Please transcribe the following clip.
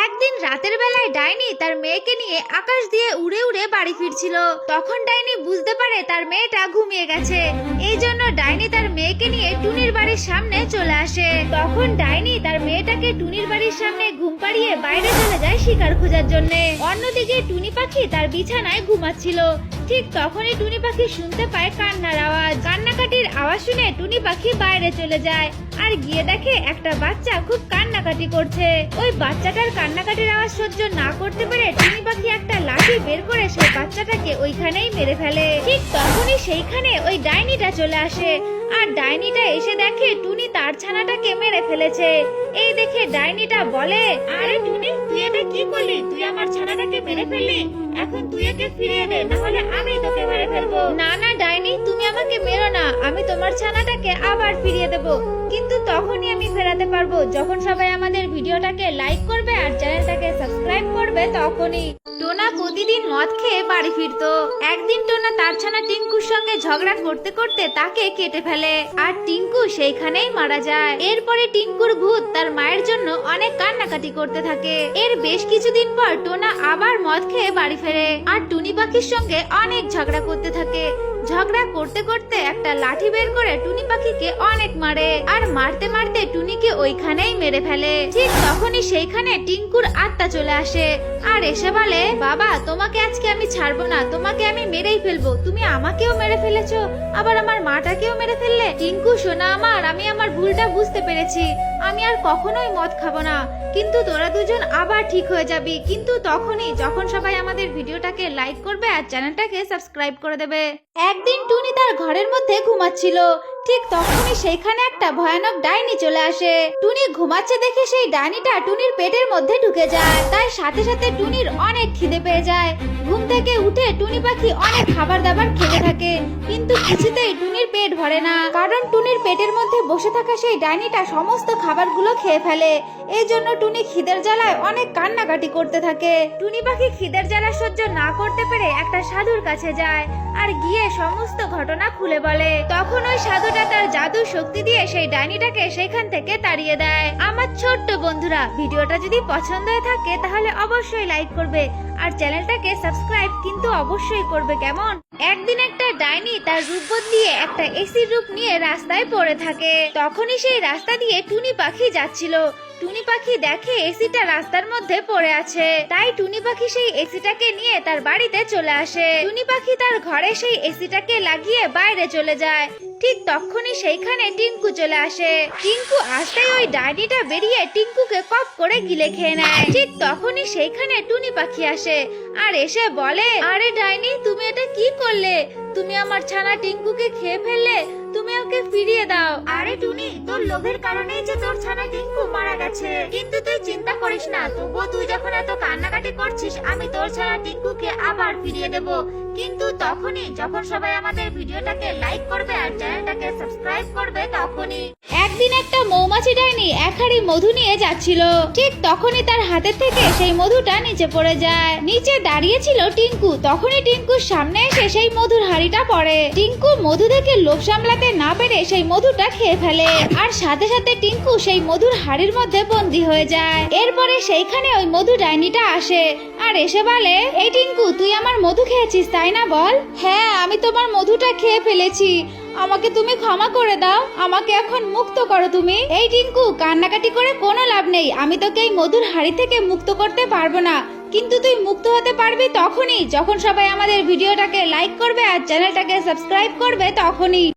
একদিন রাতের বেলায় ডাইনি তার মেয়েকে নিয়ে আকাশ দিয়ে উড়ে উড়ে বাড়ি ফিরছিল। তখন ডাইনি বুঝতে পারে তার মেয়েটা ঘুমিয়ে গেছে। এই জন্য ডাইনি তার মেয়েকে নিয়ে টুনির বাড়ির সামনে চলে আসে। তখন ডাইনি তার মেয়েটাকে টুনির বাড়ির সামনে ঘুম পাড়িয়ে বাইরে চলে যায় শিকার খোঁজার জন্য। অন্যদিকে টুনি পাখি তার বিছানায় ঘুমাচ্ছিল। ঠিক তখনই টুনি পাখি শুনতে পায় কান্নার আওয়াজ। কান্নাকাটির আওয়াজ শুনে টুনি পাখি বাইরে চলে যায়। আর গিয়ে দেখে একটা বাচ্চা খুব কান্নাকাটি করছে। ওই বাচ্চাটার কান্নাকাটির আওয়াজ সহ্য না করতে পেরে টুনি পাখি একটা লাঠি বের করে সেই বাচ্চাটাকে ওইখানেই মেরে ফেলে। ঠিক তখনই সেইখানে ওই ডাইনিটা চলে আসে। আর ডাইনিটা এসে দেখে টুনি তার ছানাটাকে মেরে ফেলেছে। এই দেখে ডাইনিটা বলে, আরে টুনি, তুই এটা কি করলি? তুই আমার ছানাটাকে মেরে ফেললি? এখন তুই একে ফিরিয়ে দে, নাহলে আমি তোকে মেরে ফেলব। না না, ডাইনি, তুমি আমাকে মেরো না। আমি তোমার ছানাটাকে আবার ফিরিয়ে দেব। কিন্তু তখনই আমি ফেরাতে পারব। যখন সবাই আমাদের ভিডিওটাকে লাইক করবে আর চ্যানেলটাকে সাবস্ক্রাইব করবে, তখনই। টোনা প্রতিদিন মদ খেয়ে বাড়ি ফিরতো। একদিন টোনা তার ছানা টিঙ্কুর সঙ্গে ঝগড়া করতে করতে তাকে কেটে ফেলে। আর টিঙ্কু সেইখানেই মারা যায়। এরপরে টিঙ্কুর ভূত তার মায়ের জন্য অনেক কান্নাকাটি করতে থাকে। এর বেশ কিছুদিন পর টোনা আবার মদ খেয়ে বাড়ি ফেরে। আর টুনি পাখির সঙ্গে অনেক ঝগড়া করতে থাকে। ঝগড়া করতে করতে একটা লাঠি বের করে টুনি পাখিকে অনেক মারে। আর মারতে মারতে টুনিকে ওইখানেই মেরে ফেলে। ঠিক তখনই সেইখানে টিঙ্কুর আত্মা চলে আসে। আর এসে বলে, বাবা, তোমাকে আজকে আমি ছাড়বো না। তোমাকে আমি মেরেই ফেলব। তুমি আমাকেও মেরে ফেলেছো। আবার আমার মাটাকেও মেরে ফেললে? টিঙ্কু সোনা আমার, আমি আমার ভুলটা বুঝতে পেরেছি। আমি আর কখনোই মদ খাব না। কিন্তু তোরা দুজন আবার ঠিক হয়ে যাবি। কিন্তু তখনই, যখন সবাই আমাদের ভিডিওটাকে লাইক করবে আর চ্যানেলটাকে সাবস্ক্রাইব করে দেবে। একদিন টুনি তার ঘরের মধ্যে ঘুমাচ্ছিল। ঠিক তখনই সেইখানে একটা ভয়ানক ডাইনি চলে আসে। টুনি ঘুমাচ্ছে দেখে সেই ডাইনিটা টুনির পেটের মধ্যে ঢুকে যায়। তাই সাথে সাথে টুনির অনেক খিদে পেয়ে যায়। ঘুম থেকে উঠে টুনি পাখি অনেক খাবার দাবার খেতে থাকে, কিন্তু কিছুতেই টুনির পেট ভরে না। কারণ টুনির পেটের মধ্যে বসে থাকা সেই ডাইনিটা সমস্ত খাবারগুলো খেয়ে ফেলে। এই জন্য টুনি খিদের জ্বালায় অনেক কান্নাকাটি করতে থাকে। টুনি পাখি খিদের জ্বালা সহ্য না করতে পেরে একটা সাধুর কাছে যায় আর গিয়ে সমস্ত ঘটনা খুলে বলে। তখন ওই সাধুটা তার জাদু শক্তি দিয়ে সেই ডাইনিটাকে সেখান থেকে তাড়িয়ে দেয়। আমার ছোট্ট বন্ধুরা, ভিডিওটা যদি পছন্দ হয়ে থাকে তাহলে অবশ্যই লাইক করবে আর চ্যানেলটাকে সাবস্ক্রাইব কিন্তু অবশ্যই করবে কেমন? একদিন একটা ডাইনি তার রূপ বদলিয়ে একটা এসির রূপ নিয়ে রাস্তায় পড়ে থাকে। তখনই সেই রাস্তা দিয়ে টুনি পাখি যাচ্ছিল। টুনি পাখি দেখে এসিটা রাস্তার মধ্যে পড়ে আছে। তাই টুনি পাখি সেই এসিটাকে নিয়ে তার বাড়িতে চলে আসে। টুনি পাখি তার ঘরে সেই এসিটাকে লাগিয়ে বাইরে চলে যায়। ঠিক তখনই সেইখানে টিঙ্কু চলে আসে। টিঙ্কু আসতেই ওই ডাইনিটা বেরিয়ে টিঙ্কুকে কপ করে গিলে খেয়ে নেয়। ঠিক তখনই সেইখানে টুনি পাখি আসে আর এসে বলে, আরে ডাইনি, তুমি এটা কি করলে? তুমি আমার ছানা টিঙ্কুকে খেয়ে ফেললে, তুমি ওকে ফিরিয়ে দাও। আরে টুনি, তোর লোভের কারণেই যে তোর ছানা টিঙ্কু মারা গেছে। কিন্তু তুই চিন্তা করিস না, তবুও তুই যখন এত কান্নাকাটি করছিস, আমি তোর ছানা টিঙ্কুকে আবার ফিরিয়ে দেব। কিন্তু তখনই যখন সবাই আমাদের ভিডিওটাকে লাইক করবে আর চ্যানেলটাকে সাবস্ক্রাইব করবে, তখনই। একদিন একটা মৌমাছি ডাইনি এক মধু নিয়ে যাচ্ছিল। ঠিক তখনই তার হাতের থেকে সেই মধুটা নিচে পড়ে যায়। নিচে দাঁড়িয়ে ছিল টিঙ্কু। তখনই টিঙ্কুর সামনে এসে সেই মধুর হাড়িটা পড়ে। টিঙ্কু মধু দেখে লোভ সামলাতে না পেরে সেই মধুটা খেয়ে ফেলে। আর সাথে সাথে টিঙ্কু সেই মধুর হাড়ির মধ্যে বন্দি হয়ে যায়। এরপরে সেইখানে ওই মধু ডাইনিটা আসে। আর এসে বলে, এই টিঙ্কু, তুই আমার মধু খেয়েছিস, তাই না বল? হ্যাঁ আমি তোমার মধুটা খেয়ে ফেলেছি। আমাকে তুমি ক্ষমা করে দাও, আমাকে এখন মুক্ত করো তুমি। এই টিঙ্কু, কান্নাকাটি করে কোনো লাভ নেই। আমি তোকে এই মধুর হাড়ি থেকে মুক্ত করতে পারব না। কিন্তু তুই মুক্ত হতে পারবি তখনই। যখন সবাই আমাদের ভিডিওটাকে লাইক করবে আর চ্যানেলটাকে সাবস্ক্রাইব করবে তখনই।